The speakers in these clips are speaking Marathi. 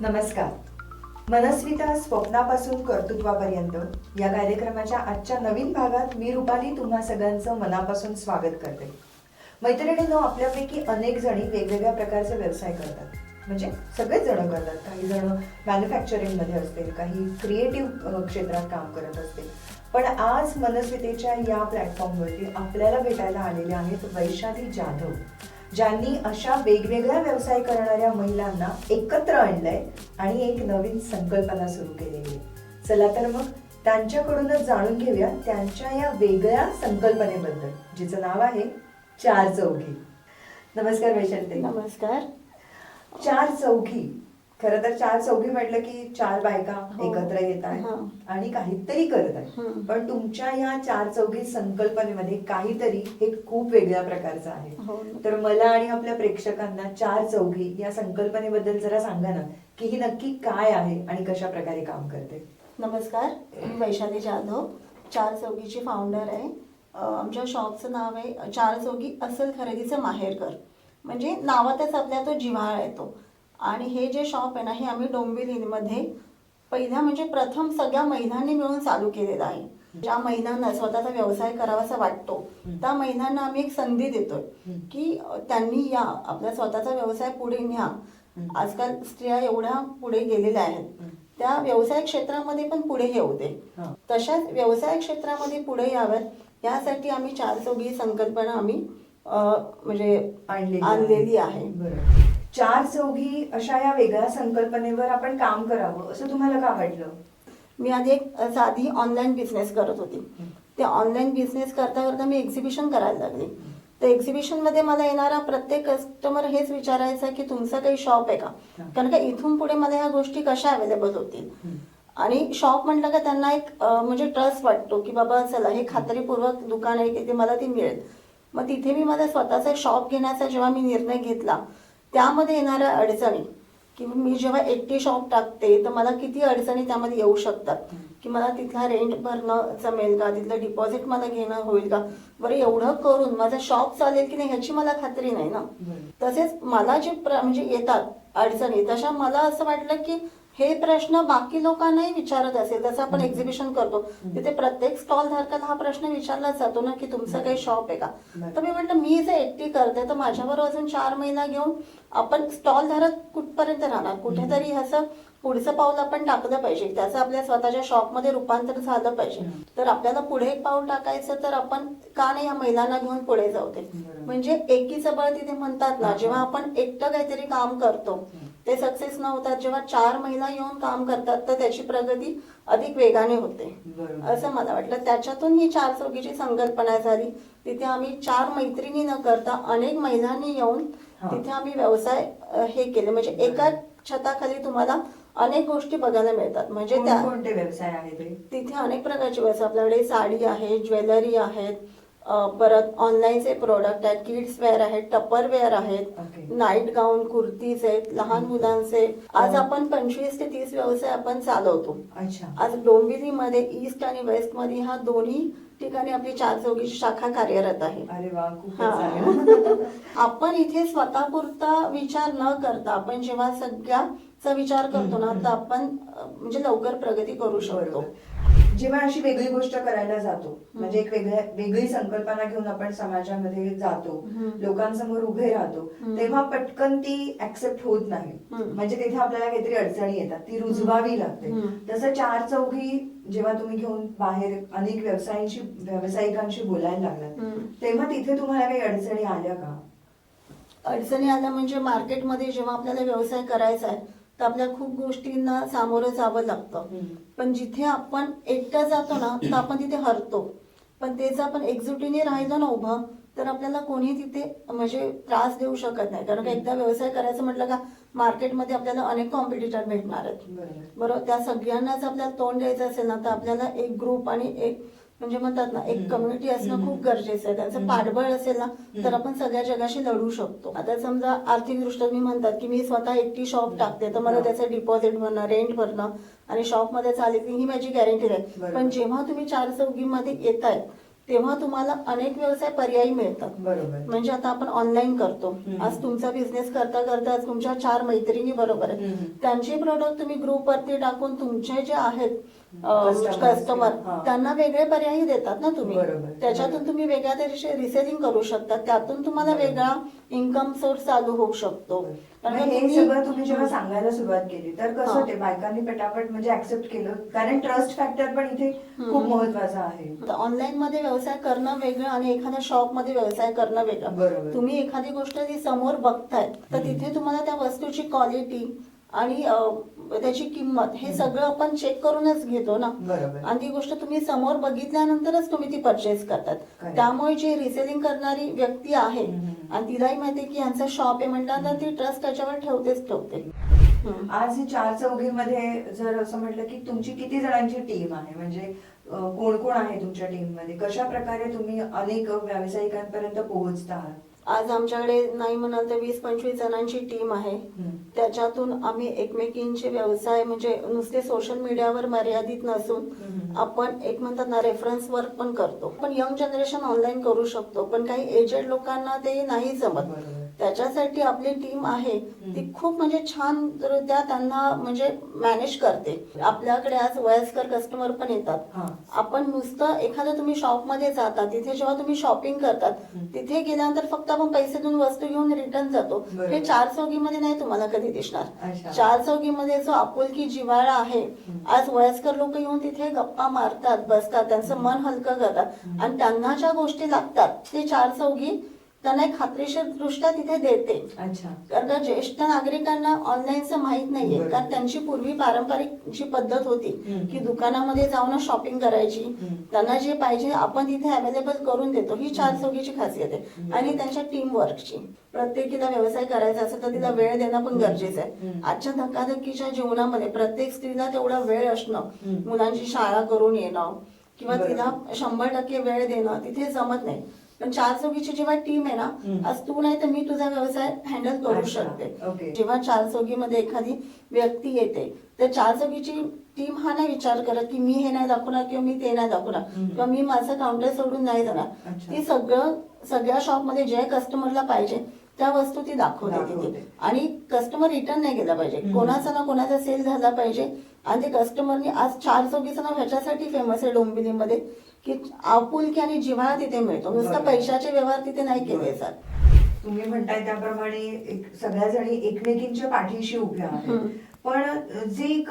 नमस्कार. मनस्विता स्वप्नापासून कर्तृत्वापर्यंत या कार्यक्रमाच्या आजच्या नवीन भागात मी रुपाली तुम्हा सगळ्यांचं मनापासून स्वागत करते. मैत्रिणींनो आपल्यापैकी अनेक जणी वेगवेगळ्या प्रकारचे व्यवसाय करतात. म्हणजे सगळेच जण करतात. काही जण मॅन्युफॅक्चरिंगमध्ये असतील काही क्रिएटिव्ह क्षेत्रात काम करत असतील. पण आज मनस्वितेच्या या प्लॅटफॉर्मवरती आपल्याला भेटायला आलेल्या आहेत वैशाली जाधव. ज्यांनी अशा वेगवेगळ्या व्यवसाय करणाऱ्या महिलांना एकत्र आणलंय आणि एक नवीन संकल्पना सुरू केलेली आहे. चला तर मग त्यांच्याकडूनच जाणून घेऊया त्यांच्या या वेगळ्या संकल्पनेबद्दल जिचं नाव आहे चार चौघी. नमस्कार वैशाली नमस्कार. चार चौघी खरं तर चार चौघी म्हटलं की चार बायका हो. एकत्र येत हा. आहेत आणि काहीतरी करत आहेत. हम्म. पण तुमच्या या चार चौघी संकल्पनेमध्ये काहीतरी हे खूप वेगळ्या प्रकारचं आहे. हो. तर मला आणि आपल्या प्रेक्षकांना चार चौघी या संकल्पनेबद्दल जरा सांगा ना की ही नक्की काय आहे आणि कशा प्रकारे काम करते? नमस्कार मी वैशाली जाधव चार चौकीची फाउंडर आहे. अं, आमच्या शॉपचं नाव आहे चार चौकी असल खरेदीचं माहेरघर. म्हणजे नावातच आपल्या तो जिव्हाळा येतो. आणि हे जे शॉप आहे ना हे आम्ही डोंबिवलीमध्ये पहिल्या म्हणजे प्रथम सगळ्या महिलांनी मिळून चालू केलेलं आहे ज्या महिलांना स्वतःचा व्यवसाय करावासा वाटतो. त्या महिलांना आम्ही एक संधी देतोय. की त्यांनी या आपला स्वतःचा व्यवसाय पुढे न्या. आजकाल स्त्रिया एवढ्या पुढे गेलेल्या आहेत. त्या व्यवसाय क्षेत्रामध्ये पण पुढे येऊ दे. तशाच व्यवसाय क्षेत्रामध्ये पुढे याव्यात यासाठी आम्ही चार चौघी संकल्पना आम्ही म्हणजे आणलेली आहे. चार चौघी अशा या वेगळ्या संकल्पनेवर आपण काम करावं असं तुम्हाला का वाटलं? मी आधी एक साधी ऑनलाईन बिझनेस करत होती. ते ऑनलाईन बिझनेस करता करता मी एक्झिबिशन करायला लागली. तर एक्झिबिशनमध्ये मला येणारा प्रत्येक कस्टमर हेच विचारायचा की तुमचं काही शॉप आहे का. कारण का इथून पुढे मला ह्या गोष्टी कशा अवेलेबल होतील. आणि शॉप म्हटलं का त्यांना एक म्हणजे ट्रस्ट वाटतो की बाबा चला हे खात्रीपूर्वक दुकान आहे की ते मला ती मिळेल. मग तिथे मी माझा स्वतःचा शॉप घेण्याचा जेव्हा मी निर्णय घेतला त्यामध्ये येणाऱ्या अडचणी की मी जेव्हा एकटी शॉप टाकते तर मला किती अडचणी त्यामध्ये येऊ शकतात. की मला तिथला रेंट भरणं जमेल का? तिथलं डिपॉझिट मला घेणं होईल का? बरं एवढं करून माझा शॉप चालेल की नाही ह्याची मला खात्री नाही ना. तसेच मला जे म्हणजे येतात अडचणी तशा मला असं वाटलं की हे प्रश्न बाकी लोकांनाही विचारत असेल. जसं आपण एक्झिबिशन करतो तिथे प्रत्येक स्टॉल धारकाला हा प्रश्न विचारला जातो ना की तुमचं काही शॉप आहे का. तर मी म्हटलं मी जे एकटी करते तर माझ्याबरोबर अजून चार महिना घेऊन आपण स्टॉल धारक कुठपर्यंत राहणार? कुठेतरी ह्याचं पुढचं पाऊल आपण टाकलं पाहिजे त्याचं आपल्या स्वतःच्या शॉपमध्ये रूपांतर झालं पाहिजे. तर आपल्याला पुढे एक पाऊल टाकायचं तर आपण का नाही या महिलांना घेऊन पुढे जाऊ दे बरोबर. म्हणजे एकीचं बळ तिथे म्हणतात ना. जेव्हा आपण एकटं काहीतरी काम करतो ते सक्सेस न होतात जेव्हा चार महिला येऊन काम करतात तर त्याची प्रगती अधिक वेगाने होते. असं मला वाटलं त्याच्यातून ही चार चौकीची संकल्पना झाली तिथे आम्ही चार मैत्रिणी न करता अनेक महिलांनी येऊन. तिथे आम्ही व्यवसाय हे केले म्हणजे एका छताखाली तुम्हाला अनेक गोष्टी बघायला मिळतात. म्हणजे त्या कोणते व्यवसाय आहेत ते तिथे अनेक प्रकारचे व्यवसाय. आपल्याकडे साडी आहे ज्वेलरी आहेत परत ऑनलाईनचे प्रोडक्ट आहेत किड्स वेअर आहेत टप्पर वेअर आहेत. नाईट गाऊन कुर्तीज आहेत लहान मुलांचे. आज. आपण पंचवीस ते तीस व्यवसाय आपण चालवतो. आज डोंबिवलीमध्ये ईस्ट आणि वेस्टमध्ये ह्या दोन्ही ठिकाणी आपली चार चौकीची शाखा कार्यरत आहे. आपण इथे स्वतःपुरता विचार न करता आपण जेव्हा सगळ्याचा विचार करतो ना तर आपण म्हणजे लवकर प्रगती करू शकतो. जेव्हा अशी वेगळी गोष्ट करायला जातो म्हणजे एक वेगळ्या वेगळी संकल्पना घेऊन आपण समाजामध्ये जातो. लोकांसमोर उभे राहतो. तेव्हा पटकन ती ऍक्सेप्ट होत नाही. म्हणजे तिथे आपल्याला काहीतरी अडचणी येतात ती रुजवावी लागते. तसं चार चौघी जेव्हा तुम्ही घेऊन बाहेर अनेक व्यवसायांशी व्यावसायिकांशी बोलायला लागलात. तेव्हा तिथे तुम्हाला काही अडचणी आल्या का अडचणी आल्या म्हणजे मार्केटमध्ये जेव्हा आपल्याला व्यवसाय करायचा आहे तर आपल्या खूप गोष्टींना सामोरं जावं लागतं. पण जिथे आपण एकटा जातो ना तर आपण तिथे हरतो. पण तेच आपण एकजुटीने राहिलो ना उभं तर आपल्याला कोणी तिथे म्हणजे त्रास देऊ शकत नाही. कारण का एकदा व्यवसाय करायचं म्हटलं का मार्केटमध्ये आपल्याला अनेक कॉम्पिटिटर भेटणार आहेत. बरोबर. बरोबर? त्या सगळ्यांनाच आपल्याला तोंड द्यायचं असेल ना तर आपल्याला एक ग्रुप आणि एक म्हणजे म्हणतात ना एक. कम्युनिटी असणं. खूप गरजेचं आहे त्यांचं. पाठबळ असेल ना तर. आपण सगळ्या जगाशी लढू शकतो आता समजा आर्थिक दृष्ट्या मी म्हणतात की मी स्वतः एकटी शॉप टाकते तर मला. त्याचं डिपॉझिट भरणं रेंट भरणं आणि शॉपमध्ये चालेल ही माझी गॅरंटी आहे. पण जेव्हा तुम्ही चार चौघीमध्ये येत आहे तेव्हा तुम्हाला अनेक व्यवसाय पर्यायी मिळतात बरोबर म्हणजे आता आपण ऑनलाईन करतो. आज तुमचा बिझनेस करता करता आज तुमच्या चार मैत्रिणी बरोबर आहेत हम्म. त्यांचे प्रोडक्ट तुम्ही ग्रुपवरती टाकून तुमचे जे आहेत. कस्टमर. त्यांना वेगळे पर्यायी देतात ना तुम्ही. त्याच्यातून तुम्ही वेगळ्या तऱ्हेचे रिसेलिंग करू शकता त्यातून तुम्हाला. वेगळा इन्कम सोर्स चालू होऊ शकतो हे सगळं तुम्ही जेव्हा सांगायला सुरुवात केली तर कसं हा. ते बायकांनी पटापट म्हणजे ऍक्सेप्ट केलं कारण ट्रस्ट फॅक्टर पण इथे खूप. महत्त्वाचा आहे ऑनलाईन मध्ये व्यवसाय करणं वेगळं आणि एखाद्या शॉपमध्ये व्यवसाय करणं वेगळं. तुम्ही एखादी गोष्ट जी समोर बघताय तर. तिथे तुम्हाला त्या वस्तूची क्वालिटी आणि त्याची किंमत हे. सगळं आपण चेक करूनच घेतो ना आणि ती गोष्ट तुम्ही समोर बघितल्यानंतरच तुम्ही ती परचेस करतात. त्यामुळे जी रिसेलिंग करणारी व्यक्ती आहे. आणि तिलाही माहिती की यांचा शॉप आहे म्हटल्यानंतर ती ट्रस्ट त्याच्यावर ठेवतेच ठेवते. आज ही चार चौघीमध्ये जर असं म्हटलं की तुमची किती जणांची टीम आहे म्हणजे कोण कोण आहे तुमच्या टीममध्ये कशा प्रकारे तुम्ही अनेक व्यावसायिकांपर्यंत पोहोचता आहात आज आमच्याकडे नाही म्हणाल तर वीस पंचवीस जणांची टीम आहे. त्याच्यातून आम्ही एकमेकींचे व्यवसाय म्हणजे नुसते सोशल मीडियावर मर्यादित नसून. आपण एक म्हणतात ना रेफरन्स वर्क पण करतो पण यंग जनरेशन ऑनलाईन करू शकतो पण काही एजेड लोकांना ते नाही जमत. त्याच्यासाठी आपली टीम आहे. ती खूप म्हणजे छान रित्या त्यांना म्हणजे मॅनेज करते आपल्याकडे आज वयस्कर कस्टमर पण येतात. आपण नुसतं एखाद्या तुम्ही शॉपमध्ये जाता तिथे जेव्हा तुम्ही शॉपिंग करतात. तिथे गेल्यानंतर फक्त आपण पैसे देऊन वस्तू घेऊन रिटर्न जातो. हे चार चौकीमध्ये नाही तुम्हाला कधी दिसणार. चार चौकीमध्ये जो आपुलकी जिव्हाळा आहे. आज वयस्कर लोक येऊन तिथे गप्पा मारतात बसतात त्यांचं मन हलकं करतात. आणि त्यांना ज्या गोष्टी लागतात ते चार चौघी त्यांना एक खात्रीशीर दृष्ट्या तिथे देते अच्छा कारण का ज्येष्ठ नागरिकांना ऑनलाईनचं माहीत नाहीये. कारण त्यांची पूर्वी पारंपरिक जी पद्धत होती. की दुकानामध्ये जाऊन शॉपिंग करायची. त्यांना जे पाहिजे आपण तिथे अवेलेबल करून देतो ही चार चौकीची खासियत आहे. आणि त्यांच्या टीम वर्कची प्रत्येकीला व्यवसाय करायचा असेल तर तिला वेळ देणं पण गरजेचं आहे. आजच्या धकाधकीच्या जीवनामध्ये प्रत्येक स्त्रीला तेवढा वेळ असणं. मुलांची शाळा करून येणं किंवा. तिला शंभर टक्के वेळ देणं तिथे जमत नाही पण चार चौकीची जेव्हा टीम आहे ना. आज तू नाही तर मी तुझा व्यवसाय हँडल करू. शकते. जेव्हा चार चौकीमध्ये एखादी व्यक्ती येते तर चार चौकीची टीम हा नाही विचार करत की मी हे नाही दाखवणार किंवा मी ते नाही दाखवणार. किंवा मी माझं काउंटर सोडून नाही जाणार. ती सगळं सगळ्या शॉपमध्ये जे कस्टमरला पाहिजे त्या वस्तू ती दाखवते. तिथे आणि कस्टमर रिटर्न नाही गेला पाहिजे. कोणाचा ना कोणाचा सेल झाला पाहिजे आणि ते कस्टमरनी आज चार चौकीचं नाव ह्याच्यासाठी फेमस आहे डोंबिवलीमध्ये की आपुलकी आणि जिव्हाळा तिथे मिळतो नुसतं. पैशाचे व्यवहार तिथे नाही केले. जात तुम्ही म्हणताय त्याप्रमाणे एक सगळ्या जणी एकमेकींच्या पाठीशी उभ्या आहेत. पण जे एक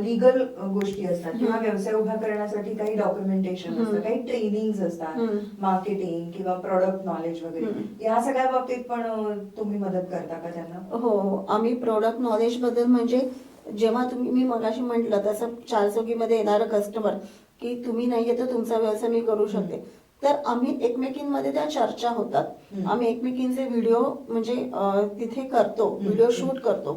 लिगल गोष्टी असतात किंवा. व्यवसाय उभा करण्यासाठी काही डॉक्युमेंटेशन असतं हम्म. काही ट्रेनिंग असतात हम्म. मार्केटिंग किंवा प्रोडक्ट नॉलेज वगैरे हम्म. या सगळ्या बाबतीत पण अ, तुम्ही मदत करता का त्यांना हो हो आम्ही प्रोडक्ट नॉलेजबद्दल म्हणजे जेव्हा तुम्ही मी मगाशी म्हटलं तसं चार चौकीमध्ये येणारं कस्टमर की तुम्ही नाहीये तर तुमचा व्यवसाय मी करू शकते तर आम्ही एकमेकींमध्ये त्या चर्चा होतात. आम्ही एकमेकींचे व्हिडिओ म्हणजे तिथे करतो. व्हिडिओ शूट करतो.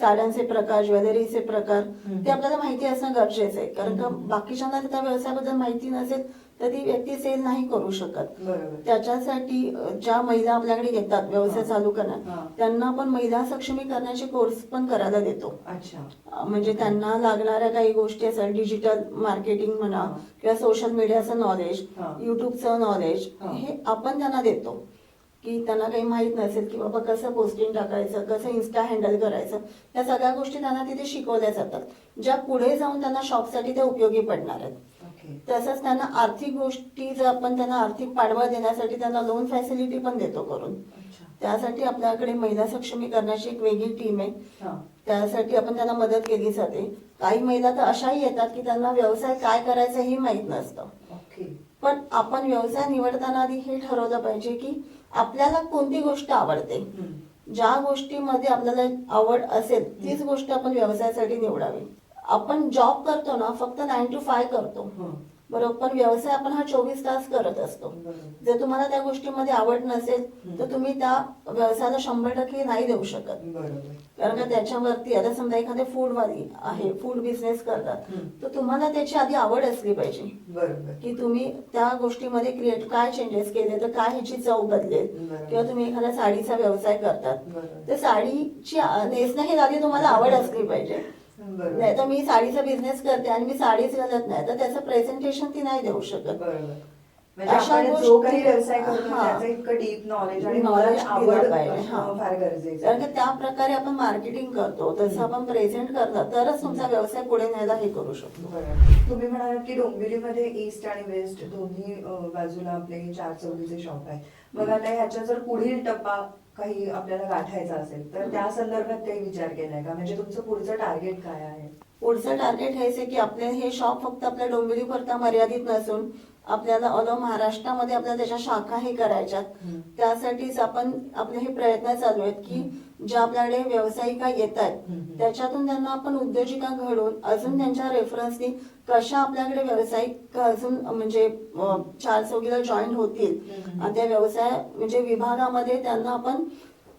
साड्यांचे प्रकार ज्वेलरीचे प्रकार. ते आपल्याला माहिती असणं गरजेचं आहे कारण का. बाकीच्यांना त्या व्यवसायाबद्दल माहिती नसेल तर ती व्यक्ती सेल नाही करू शकत त्याच्यासाठी ज्या महिला आपल्याकडे येतात व्यवसाय. चालू. करणार त्यांना आपण महिला सक्षमीकरणाचे कोर्स पण करायला देतो म्हणजे त्यांना लागणाऱ्या काही गोष्टी असतात डिजिटल मार्केटिंग म्हणा. किंवा सोशल मीडियाचं नॉलेज. युट्यूबचं नॉलेज हा. आपण त्यांना देतो की त्यांना काही माहीत नसेल की बाबा कसं पोस्टिंग टाकायचं कसं इन्स्टा हँडल करायचं या सगळ्या गोष्टी त्यांना तिथे शिकवल्या जातात ज्या पुढे जाऊन त्यांना शॉपसाठी त्या उपयोगी पडणार आहेत तसंच त्यांना आर्थिक गोष्टी जर आपण त्यांना आर्थिक पाठबळ देण्यासाठी त्यांना लोन फॅसिलिटी पण देतो करून. त्यासाठी आपल्याकडे महिला सक्षमीकरणाची एक वेगळी टीम आहे. त्यासाठी आपण त्यांना मदत केली जाते. काही महिला तर अशाही येतात की त्यांना व्यवसाय काय करायचं हे माहीत नसतं. पण आपण व्यवसाय निवडताना आधी हे ठरवलं पाहिजे की आपल्याला कोणती गोष्ट आवडते. ज्या गोष्टीमध्ये आपल्याला आवड असेल तीच गोष्ट आपण व्यवसायासाठी निवडावी. आपण जॉब करतो ना फक्त नाईन टू फाय करतो. बरोबर पण व्यवसाय आपण हा चोवीस तास करत असतो. जर तुम्हाला त्या गोष्टीमध्ये आवड नसेल तर. तुम्ही त्या व्यवसायाला शंभर टक्के नाही देऊ शकत कारण का त्याच्यावरती आता समजा एखादे फूडवाली आहे फूड बिझनेस करतात. तर तुम्हाला त्याची आधी आवड असली पाहिजे की तुम्ही त्या गोष्टीमध्ये क्रिएट काय चेंजेस केले तर काय ह्याची चव बदलेल. किंवा तुम्ही एखाद्या साडीचा व्यवसाय करतात. तर साडीची नेसणं हे आधी तुम्हाला आवड असली पाहिजे. नाही तर मी साडीचा बिझनेस करते आणि मी साडीच घालत नाही तर त्याचं प्रेझेंटेशन ती नाही देऊ शकत बरोबर म्हणजे अशा जो काही व्यवसाय करतो. त्याचं इतकं डीप नॉलेज आणि आवड हा. फार गरजेचं कारण की. त्या प्रकारे आपण मार्केटिंग करतो तसं आपण प्रेझेंट करलं तरच तुमचा व्यवसाय पुढे न्यायला हे करू शकतो. तुम्ही म्हणालात की डोंबिवलीमध्ये ईस्ट आणि वेस्ट दोन्ही बाजूला आपले चार चौकीचे शॉप आहे मग आता ह्याच्या जर पुढील टप्पा काही आपल्याला गाठायचा असेल तर त्या संदर्भात काही विचार केलाय का? म्हणजे तुमचं पुढचं टार्गेट काय आहे? पुढचं टार्गेट हेच आहे की आपले हे शॉप फक्त आपल्या डोंबिवली पुरता मर्यादित नसून आपल्याला ऑल ओव्हर महाराष्ट्रामध्ये आपल्याला त्याच्या शाखाही करायच्यात हम्म. त्यासाठीच आपण आपले हे प्रयत्न चालू आहेत की ज्या आपल्याकडे व्यावसायिका येत आहेत हम्म. त्याच्यातून त्यांना आपण उद्योजिका घडवून अजून त्यांच्या रेफरन्सनी कशा आपल्याकडे व्यावसायिक अजून म्हणजे चार चौकीला जॉईन होतील. आणि त्या व्यवसाय म्हणजे विभागामध्ये त्यांना आपण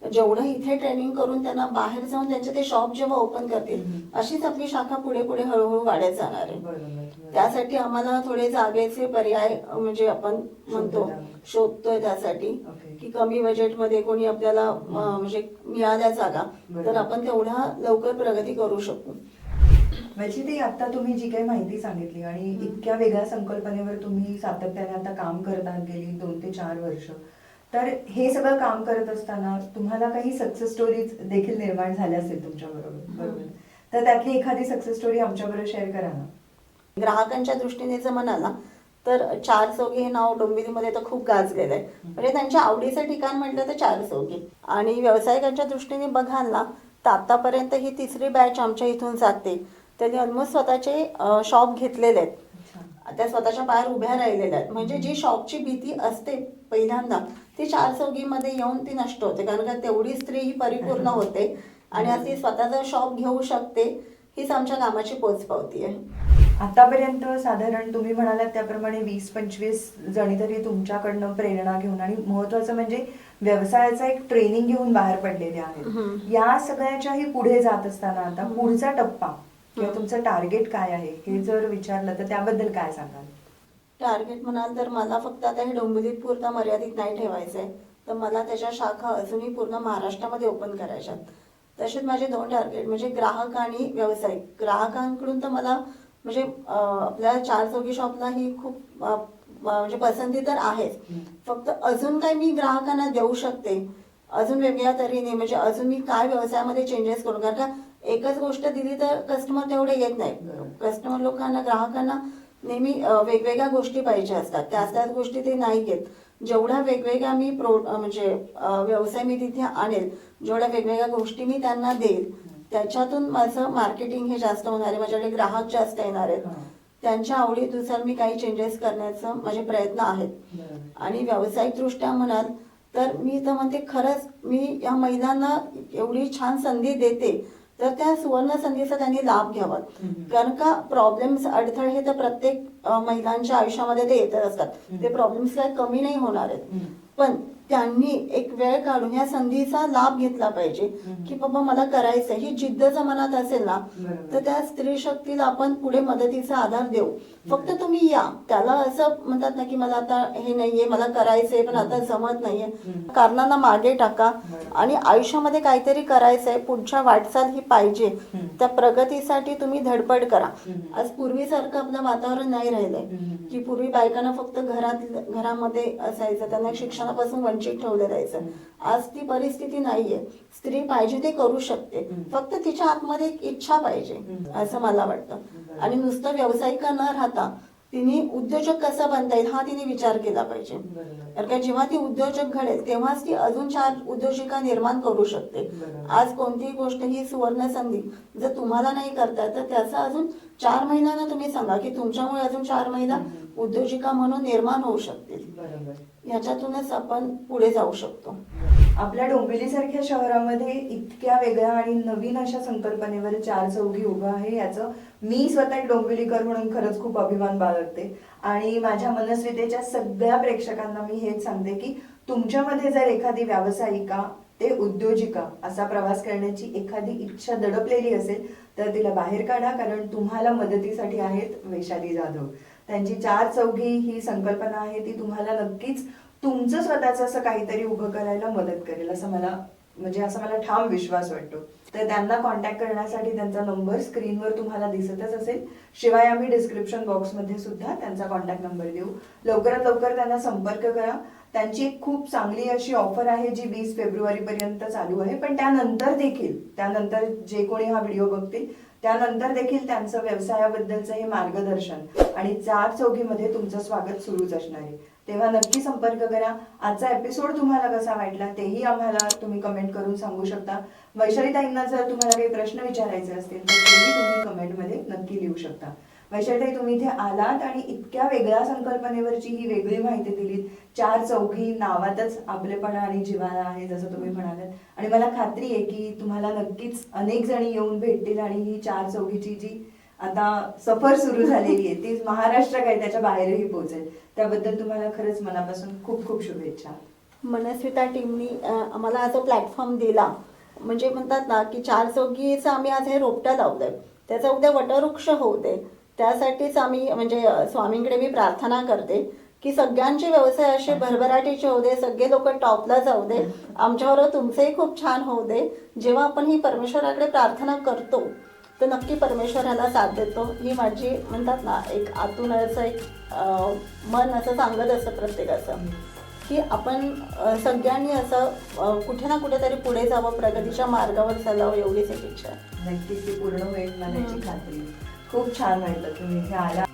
जेवढं इथे ट्रेनिंग करून त्यांना बाहेर जाऊन त्यांचे ते शॉप जेव्हा ओपन करतील. अशीच आपली शाखा पुढे पुढे हळूहळू वाढत जाणार आहे. त्यासाठी आम्हाला थोडे जागेचे पर्याय म्हणजे आपण म्हणतो. शोधतोय त्यासाठी. की कमी बजेटमध्ये कोणी आपल्याला म्हणजे मिळाल्या जागा. तर आपण तेवढा लवकर प्रगती करू शकू म्हणजे ती आता तुम्ही जी काही माहिती सांगितली आणि इतक्या वेगळ्या संकल्पनेवर तुम्ही सातत्याने आता काम करत आहात गेली दोन ते चार वर्ष तर हे सगळं काम करत असताना तुम्हाला काही सक्सेस स्टोरीज देखील निर्माण झाल्या असेल तुमच्या बरोबर बरोबर. तर त्यातली एखादी सक्सेस स्टोरी आमच्याबरोबर शेअर करा ना. ग्राहकांच्या दृष्टीने जर म्हणाला तर चार चौकी हे नाव डोंबिवलीमध्ये तर खूप गाजलेलं आहे. म्हणजे त्यांच्या आवडीचं ठिकाण म्हटलं तर चार चौकी आणि व्यावसायिकांच्या दृष्टीने बघाल ना तर आतापर्यंत ही तिसरी बॅच आमच्या इथून जाते. त्यांनी ऑलमोस्ट स्वतःचे शॉप घेतलेले आहेत. त्या स्वतःच्या पायावर उभ्या राहिलेल्या आहेत. म्हणजे जी शॉपची भीती असते पहिल्यांदा ती चार चौकीमध्ये येऊन ती नष्ट होते कारण का तेवढी स्त्री ही परिपूर्ण होते आणि ती स्वतःचा शॉप घेऊ शकते हीच आमच्या कामाची पोचपावती आहे आतापर्यंत साधारण तुम्ही म्हणालात त्याप्रमाणे वीस पंचवीस जणी तरी तुमच्याकडनं प्रेरणा घेऊन आणि महत्वाचं म्हणजे व्यवसायाचा एक ट्रेनिंग घेऊन बाहेर पडलेले आहेत. या सगळ्याच्याही पुढे जात असताना आता. पुढचा टप्पा किंवा. तुमचं टार्गेट काय आहे हे जर विचारलं तर त्याबद्दल काय सांगाल टार्गेट म्हणाल तर मला फक्त आता हे डोंबिवलीत पुरता मर्यादित नाही ठेवायचं आहे तर मला त्याच्या शाखा अजूनही पूर्ण महाराष्ट्रामध्ये ओपन करायच्यात तसेच माझे दोन टार्गेट म्हणजे ग्राहक आणि व्यावसायिक. ग्राहकांकडून तर मला म्हणजे आपल्या चार चौकी शॉपला ही खूप म्हणजे पसंती तर आहेच. फक्त अजून काय मी ग्राहकांना देऊ शकते. अजून वेगळ्या तऱ्हेने म्हणजे अजून मी काय व्यवसायामध्ये चेंजेस करू? कारण का एकच गोष्ट दिली तर कस्टमर तेवढे येत नाही. कस्टमर लोकांना ग्राहकांना नेहमी वेगवेगळ्या गोष्टी पाहिजे असतात त्याच त्याच गोष्टी ते नाही घेत जेवढ्या वेगवेगळ्या मी प्रो म्हणजे व्यवसाय मी तिथे आणेल जेवढ्या वेगवेगळ्या गोष्टी मी त्यांना देईल त्याच्यातून माझं मार्केटिंग हे जास्त होणार आहे माझ्याकडे ग्राहक जास्त येणार आहेत. त्यांच्या आवडीनुसार मी काही चेंजेस करण्याचं माझे प्रयत्न आहेत. आणि व्यावसायिक दृष्ट्या म्हणाल तर मी तर म्हणते खरंच मी या महिलांना एवढी छान संधी देते तर त्या सुवर्ण संधीचा त्यांनी लाभ घ्यावा. कारण का प्रॉब्लेम्स अडथळे हे तर प्रत्येक महिलांच्या आयुष्यामध्ये ते येतच असतात. ते प्रॉब्लेम्स काय कमी नाही होणार आहेत. पण त्यांनी एक वेळ काढून या संधीचा लाभ घेतला पाहिजे. की बाबा मला करायचं ही जिद्द जर मनात असेल ना. तर त्या स्त्री शक्तीला आपण पुढे मदतीचा आधार देऊ फक्त तुम्ही या त्याला असं म्हणतात ना की मला आता हे नाहीये मला करायचंय पण आता जमत नाहीये. कारणांना मागे टाका. आणि आयुष्यामध्ये काहीतरी करायचंय पुढच्या वाटचाल ही पाहिजे. त्या प्रगतीसाठी तुम्ही धडपड करा. आज पूर्वीसारखं आपलं वातावरण नाही राहिलंय. की पूर्वी बायकांना फक्त घरात घरामध्ये असायचं त्यांना शिक्षणापासून वंचित ठेवलं जायचं. आज ती परिस्थिती नाहीये स्त्री पाहिजे ते करू शकते. फक्त तिच्या आतमध्ये एक इच्छा पाहिजे. असं मला वाटतं. आणि नुसतं व्यावसायिक न राहता तिने उद्योजक कसा बनता येईल हा तिने विचार केला पाहिजे. कारण का जेव्हा ती उद्योजक घडेल तेव्हाच ती अजून चार उद्योजिका निर्माण करू शकते. आज कोणतीही गोष्ट ही सुवर्ण संधी जर तुम्हाला नाही करता तर त्याचा अजून चार महिन्यांना तुम्ही सांगा की तुमच्यामुळे अजून चार महिला हम्म. उद्योजिका म्हणून निर्माण होऊ शकतील याच्यातूनच आपण पुढे जाऊ शकतो. आपल्या डोंबिवलीसारख्या शहरामध्ये इतक्या वेगळ्या आणि नवीन अशा संकल्पनेवर चार चौघी उभं आहे याचं मी स्वतः एक डोंबिवलीकर म्हणून खरंच खूप अभिमान बाळगते. आणि माझ्या मनस्वितेच्या सगळ्या प्रेक्षकांना मी हेच सांगते की तुमच्यामध्ये जर एखादी व्यावसायिका ते उद्योजिका असा प्रवास करण्याची एखादी इच्छा दडपलेली असेल तर तिला बाहेर काढा कारण तुम्हाला मदतीसाठी आहेत वैशाली जाधव. त्यांची चार चौघी ही संकल्पना आहे ती तुम्हाला नक्कीच तुमचं स्वतःचं असं काहीतरी उभं करायला मदत करेल असं मला म्हणजे असा मला ठाम विश्वास वाटतो. तर त्यांना कॉन्टॅक्ट करण्यासाठी त्यांचा नंबर स्क्रीनवर तुम्हाला दिसतच असेल. शिवाय आम्ही डिस्क्रिप्शन बॉक्समध्ये सुद्धा त्यांचा कॉन्टॅक्ट नंबर देऊ. लवकरात लवकर त्यांना संपर्क करा. त्यांची एक खूप चांगली अशी ऑफर आहे जी वीस फेब्रुवारी पर्यंत चालू आहे. पण त्यानंतर देखील त्यानंतर जे कोणी हा व्हिडिओ बघतील त्यानंतर देखील त्यांचं व्यवसायाबद्दलचं हे मार्गदर्शन आणि चार चौघीमध्ये तुमचं स्वागत सुरूच असणार आहे. तेव्हा नक्की संपर्क करा. आजचा एपिसोड तुम्हाला कसा वाटला तेही आम्हाला तुम्ही कमेंट करून सांगू शकता. वैशालीताईंना जर तुम्हाला काही प्रश्न विचारायचे असतील तर तेही तुम्ही कमेंटमध्ये नक्की लिहू शकता. वैशालीताई तुम्ही इथे आलात आणि इतक्या वेगळ्या संकल्पनेवरची ही वेगळी माहिती दिलीत. चार चौघी नावातच आपलेपणा आणि जिवाळा आहे जसं तुम्ही म्हणालात. आणि मला खात्री आहे की तुम्हाला नक्कीच अनेक जणी येऊन भेटतील आणि ही चार चौघीची जी आता सफर सुरू झालेली आहे ती महाराष्ट्र काय त्याच्या बाहेरही पोहोचेल. त्याबद्दल तुम्हाला खरंच मनापासून खूप खूप शुभेच्छा. मनस्विता टीमनी आम्हाला आज प्लॅटफॉर्म दिला म्हणजे म्हणतात ना की चार चौघीचं आम्ही आज हे रोपटं लावलंय. त्याचा उद्या वटवृक्ष होऊ दे. त्यासाठीच आम्ही म्हणजे स्वामींकडे मी प्रार्थना करते की सगळ्यांचे व्यवसाय असे भरभराटीचे होऊ दे सगळे लोक टॉपला जाऊ दे आमच्याबरोबर तुमचेही खूप छान होऊ दे जेव्हा आपण ही परमेश्वराकडे प्रार्थना करतो तर नक्की परमेश्वराला साथ देतो ही माझी म्हणतात ना एक आतूनच एक अं, मन असं सांगत असतं प्रत्येकाचं की आपण सगळ्यांनी असं कुठे ना कुठेतरी पुढे जावं प्रगतीच्या मार्गावर चालावं एवढीच एक इच्छा नक्कीच ती पूर्ण होईल मला याची हम्म. खात्री आहे. खूप छान वाटलं तुम्ही इथे आला.